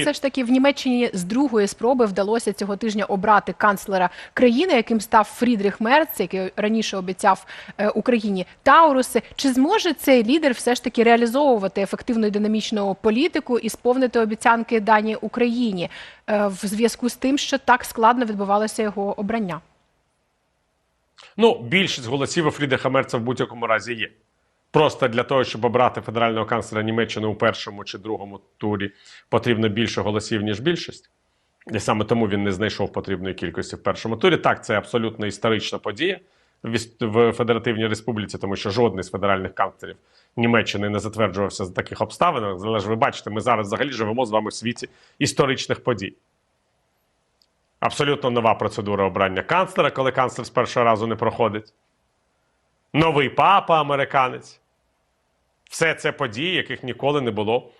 Все ж таки в Німеччині з другої спроби вдалося цього тижня обрати канцлера країни, яким став Фрідріх Мерц, який раніше обіцяв е, Україні Тауруси. Чи зможе цей лідер все ж таки реалізовувати ефективну і динамічну політику і сповнити обіцянки дані Україні е, в зв'язку з тим, що так складно відбувалося його обрання? Ну, більшість голосів у Фрідриха Мерца в будь-якому разі є. Просто для того, щоб обрати федерального канцлера Німеччини у першому чи другому турі, потрібно більше голосів, ніж більшість. І саме тому він не знайшов потрібної кількості в першому турі. Так, це абсолютно історична подія в Федеративній Республіці, тому що жодний з федеральних канцлерів Німеччини не затверджувався за таких обставин. Але ж ви бачите, ми зараз взагалі живемо з вами в світі історичних подій. Абсолютно нова процедура обрання канцлера, коли канцлер з першого разу не проходить. Новий папа американець. Все це події, яких ніколи не було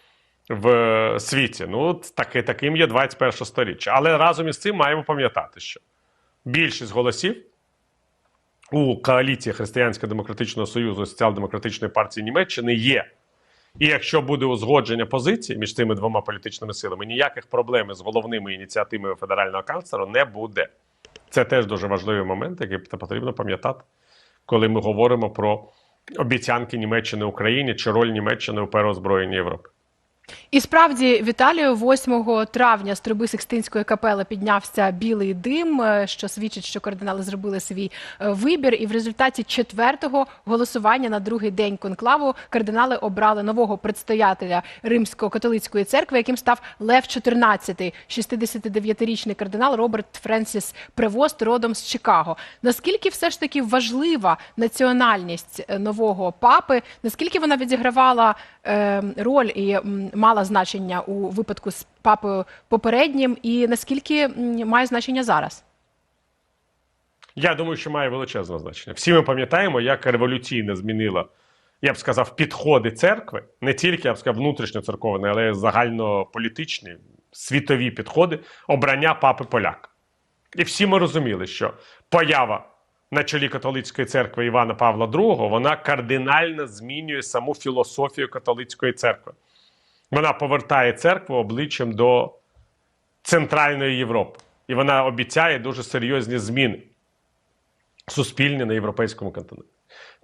в е, світі. Ну, таки, таким є 21 сторіччя. Але разом із цим маємо пам'ятати, що більшість голосів у коаліції Християнсько-демократичного союзу соціал-демократичної партії Німеччини є. І якщо буде узгодження позицій між цими двома політичними силами, ніяких проблем з головними ініціативами федерального канцлера не буде. Це теж дуже важливий момент, який потрібно пам'ятати, коли ми говоримо про обіцянки Німеччини Україні чи роль Німеччини у переозброєнні Європи. І справді, Віталію, 8 травня з труби Сикстинської капели піднявся білий дим, е, що свідчить, що кардинали зробили свій е, вибір. І в результаті четвертого голосування на другий день конклаву кардинали обрали нового предстоятеля Римсько-католицької церкви, яким став Лев XIV, 69-річний кардинал Роберт Френсіс Превост, родом з Чикаго. Наскільки все ж таки важлива національність е, нового папи? Наскільки вона відігравала е, роль і мала значення у випадку з папою попереднім, і наскільки має значення зараз? Я думаю, що має величезне значення. Всі ми пам'ятаємо, як революційно змінила, я б сказав, підходи церкви, не тільки я б сказав, внутрішньоцерковні, але й загальнополітичні, світові підходи обрання папи поляка. І всі ми розуміли, що поява на чолі католицької церкви Івана Павла II, вона кардинально змінює саму філософію католицької церкви. Вона повертає церкву обличчям до Центральної Європи. І вона обіцяє дуже серйозні зміни суспільні на європейському континенті.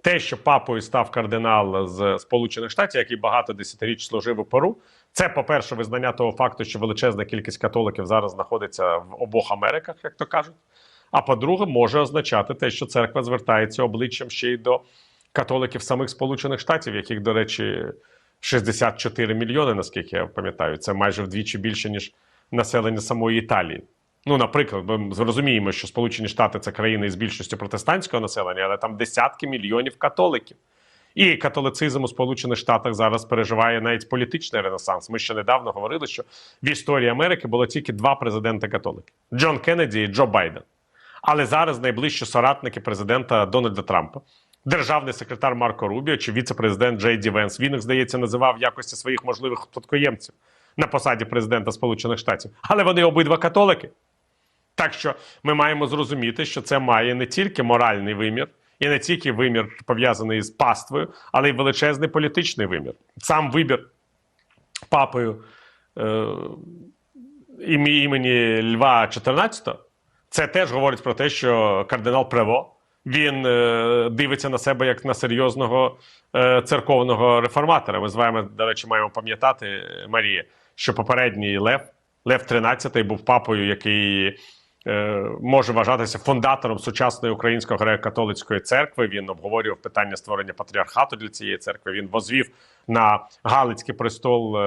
Те, що папою став кардинал з Сполучених Штатів, який багато десятиріч служив у Перу, це, по-перше, визнання того факту, що величезна кількість католиків зараз знаходиться в обох Америках, як то кажуть. А по-друге, може означати те, що церква звертається обличчям ще й до католиків самих Сполучених Штатів, яких, до речі, 64 мільйони, наскільки я пам'ятаю, це майже вдвічі більше, ніж населення самої Італії. Ну, наприклад, ми зрозуміємо, що Сполучені Штати це країни із більшістю протестантського населення, але там десятки мільйонів католиків. І католицизм у Сполучених Штатах зараз переживає навіть політичний ренесанс. Ми ще недавно говорили, що в історії Америки було тільки два президенти католики: Джон Кеннеді і Джо Байден. Але зараз найближчі соратники президента Дональда Трампа, державний секретар Марко Рубіо чи віце-президент Джей Ді Венс. Він їх, здається, називав якості своїх можливих спадкоємців на посаді президента Сполучених Штатів. Але вони обидва католики. Так що ми маємо зрозуміти, що це має не тільки моральний вимір, і не тільки вимір пов'язаний з паствою, але й величезний політичний вимір. Сам вибір папою е, імені Льва XIV, це теж говорить про те, що кардинал Прево він е, дивиться на себе як на серйозного е, церковного реформатора. Ми з вами, до речі, маємо пам'ятати, Марія, що попередній Лев, Лев XIII був папою, який е, може вважатися фундатором сучасної української греко-католицької церкви. Він обговорював питання створення патріархату для цієї церкви. Він возвів на Галицький престол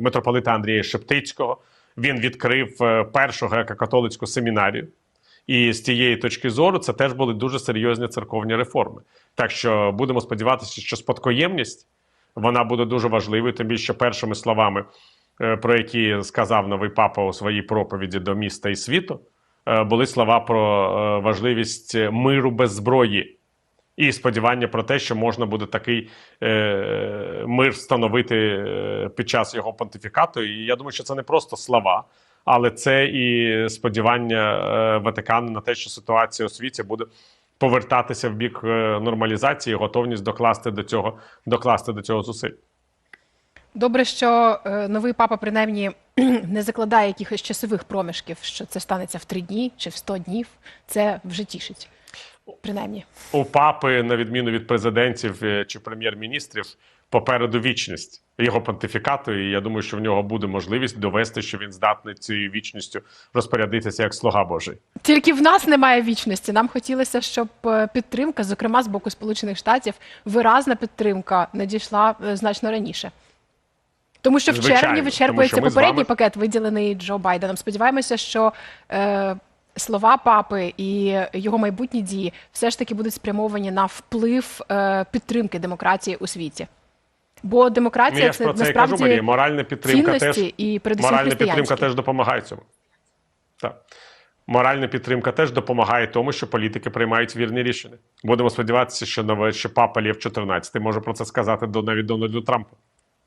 митрополита Андрія Шептицького. Він відкрив першу греко-католицьку семінарію. І з тієї точки зору це теж були дуже серйозні церковні реформи. Так що будемо сподіватися, що спадкоємність вона буде дуже важливою, тим більше першими словами, е, про які сказав новий папа у своїй проповіді до міста і світу, е, були слова про е, важливість миру без зброї. І сподівання про те, що можна буде такий е, мир встановити під час його понтифікату. І я думаю, що це не просто слова, але це і сподівання е, Ватикану на те, що ситуація у світі буде повертатися в бік е, нормалізації, готовність докласти до цього, докласти до цього зусиль. Добре, що е, новий папа принаймні не закладає якихось часових проміжків, що це станеться в три дні чи в сто днів. Це вже тішить. Принаймні. У папи, на відміну від президентів чи прем'єр-міністрів, попереду вічність його понтифікату. І я думаю, що в нього буде можливість довести, що він здатний цією вічністю розпорядитися як слуга Божий. Тільки в нас немає вічності. Нам хотілося, щоб е, підтримка, зокрема з боку Сполучених Штатів, виразна підтримка надійшла е, значно раніше. Тому що в Звичайно, червні вичерпується попередній вами- пакет, виділений Джо Байденом. Сподіваємося, що е, слова папи і його майбутні дії все ж таки будуть спрямовані на вплив е, підтримки демократії у світі. Бо демократія я це про це насправді кажу, Марія. Моральна підтримка теж і моральна підтримка теж допомагає цьому. Так. Моральна підтримка теж допомагає тому, що політики приймають вірні рішення. Будемо сподіватися, що нове що папа Лєв 14 може про це сказати до навіть Дональду Трампу.